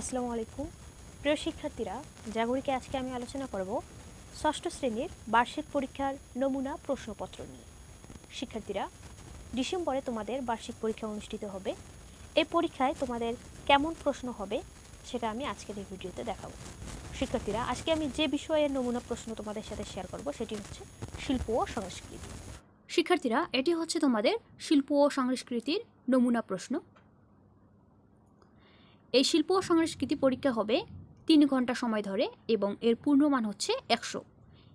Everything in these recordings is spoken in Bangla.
আসসালামু আলাইকুম। প্রিয় শিক্ষার্থীরা, জাগরিকে আজকে আমি আলোচনা করব ষষ্ঠ শ্রেণির বার্ষিক পরীক্ষার নমুনা প্রশ্নপত্র নিয়ে। শিক্ষার্থীরা, ডিসেম্বরে তোমাদের বার্ষিক পরীক্ষা অনুষ্ঠিত হবে। এই পরীক্ষায় তোমাদের কেমন প্রশ্ন হবে সেটা আমি আজকের এই ভিডিওতে দেখাবো। শিক্ষার্থীরা, আজকে আমি যে বিষয়ের নমুনা প্রশ্ন তোমাদের সাথে শেয়ার করব সেটি হচ্ছে শিল্প ও সংস্কৃতি। শিক্ষার্থীরা, এটি হচ্ছে তোমাদের শিল্প ও সংস্কৃতির নমুনা প্রশ্ন। এই শিল্প ও সংস্কৃতি পরীক্ষা হবে তিন ঘণ্টা সময় ধরে এবং এর পূর্ণমান হচ্ছে একশো।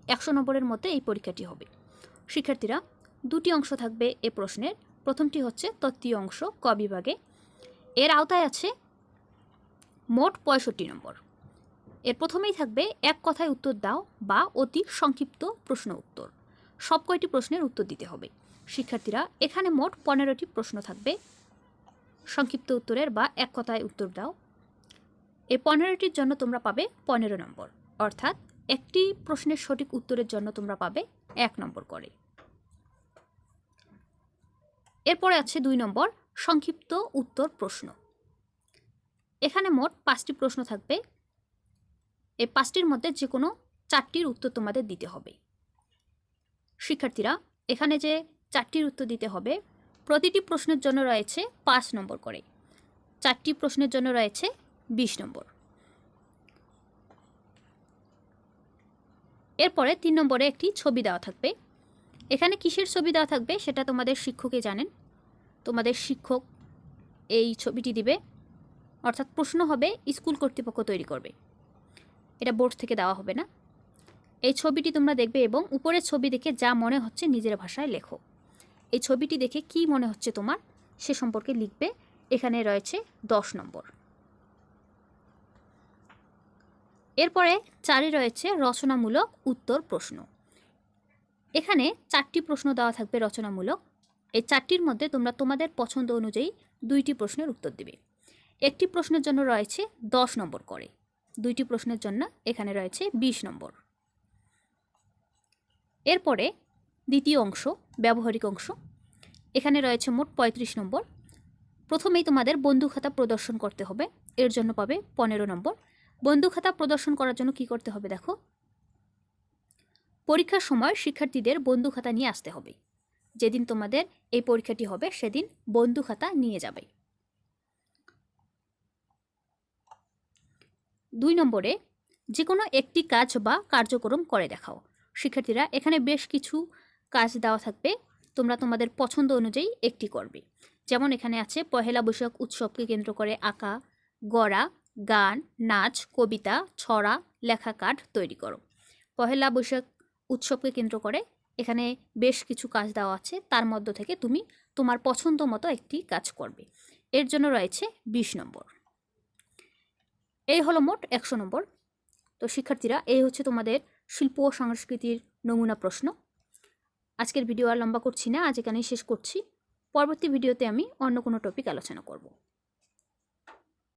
একশো নম্বরের মধ্যে এই পরীক্ষাটি হবে। শিক্ষার্থীরা, দুটি অংশ থাকবে এ প্রশ্নের। প্রথমটি হচ্ছে তত্ত্বীয় অংশ ক বিভাগে। এর আওতায় আছে মোট পঁয়ষট্টি নম্বর। এর প্রথমেই থাকবে এক কথায় উত্তর দাও বা অতি সংক্ষিপ্ত প্রশ্ন উত্তর। সব কয়টি প্রশ্নের উত্তর দিতে হবে। শিক্ষার্থীরা, এখানে মোট পনেরোটি প্রশ্ন থাকবে। সংক্ষিপ্ত উত্তরের বা এক কথায় উত্তর দাও। এই পনেরোটির জন্য তোমরা পাবে পনেরো নম্বর। অর্থাৎ একটি প্রশ্নের সঠিক উত্তরের জন্য তোমরা পাবে এক নম্বর করে। এরপরে আছে দুই নম্বর সংক্ষিপ্ত উত্তর প্রশ্ন। এখানে মোট পাঁচটি প্রশ্ন থাকবে। এই পাঁচটির মধ্যে যে কোনো চারটির উত্তর তোমাদের দিতে হবে। শিক্ষার্থীরা, এখানে যে চারটির উত্তর দিতে হবে প্রতিটি প্রশ্নের জন্য রয়েছে পাঁচ নম্বর করে। চারটি প্রশ্নের জন্য রয়েছে বিশ নম্বর। এরপরে তিন নম্বরে একটি ছবি দেওয়া থাকবে। এখানে কিসের ছবি দেওয়া থাকবে সেটা তোমাদের শিক্ষকই জানেন। তোমাদের শিক্ষক এই ছবিটি দিবে। অর্থাৎ প্রশ্ন হবে, স্কুল কর্তৃপক্ষ তৈরি করবে। এটা বোর্ড থেকে দেওয়া হবে না। এই ছবিটি তোমরা দেখবে এবং উপরের ছবি দেখে যা মনে হচ্ছে নিজের ভাষায় লেখো। এই ছবিটি দেখে কি মনে হচ্ছে তোমার? সে সম্পর্কে লিখবে। এখানে রয়েছে দশ নম্বর। এরপরে চারে রয়েছে রচনামূলক উত্তর প্রশ্ন। এখানে চারটি প্রশ্ন দেওয়া থাকবে রচনামূলক। এই চারটির মধ্যে তোমরা তোমাদের পছন্দ অনুযায়ী দুইটি প্রশ্নের উত্তর দিবে। একটি প্রশ্নের জন্য রয়েছে দশ নম্বর করে। দুইটি প্রশ্নের জন্য এখানে রয়েছে বিশ নম্বর। এরপরে দ্বিতীয় অংশ, ব্যবহারিক অংশ। এখানে রয়েছে মোট পঁয়ত্রিশ নম্বর। প্রথমেই তোমাদের বন্ধু খাতা প্রদর্শন করতে হবে। এর জন্য পাবে পনেরো নম্বর। বন্ধু খাতা প্রদর্শন করার জন্য কি করতে হবে দেখো? পরীক্ষার সময় শিক্ষার্থীদের বন্ধু খাতা নিয়ে আসতে হবে। যেদিন তোমাদের এই পরীক্ষাটি হবে, সেদিন বন্ধু খাতা নিয়ে যাবে। দুই নম্বরে, যে কোনো একটি কাজ বা কার্যক্রম করে দেখাও। শিক্ষার্থীরা এখানে বেশ কিছু কাজ দেওয়া থাকবে, তোমরা তোমাদের পছন্দ অনুযায়ী একটি করবে। যেমন এখানে আছে, পহেলা বৈশাখ উৎসবকে কেন্দ্র করে আঁকা, গড়া, গান, নাচ, কবিতা, ছড়া লেখা কার্ড তৈরি করো। পহেলা বৈশাখ উৎসবকে কেন্দ্র করে এখানে বেশ কিছু কাজ দেওয়া আছে, তার মধ্য থেকে তুমি তোমার পছন্দ মতো একটি কাজ করবে। এর জন্য রয়েছে বিশ নম্বর। এই হলো মোট একশো নম্বর। তো শিক্ষার্থীরা, এই হচ্ছে তোমাদের শিল্প ও সংস্কৃতির নমুনা প্রশ্ন। আজকের ভিডিও আর লম্বা করছি না, আজ এখানেই শেষ করছি। পরবর্তী ভিডিওতে আমি অন্য কোনো টপিক আলোচনা করব।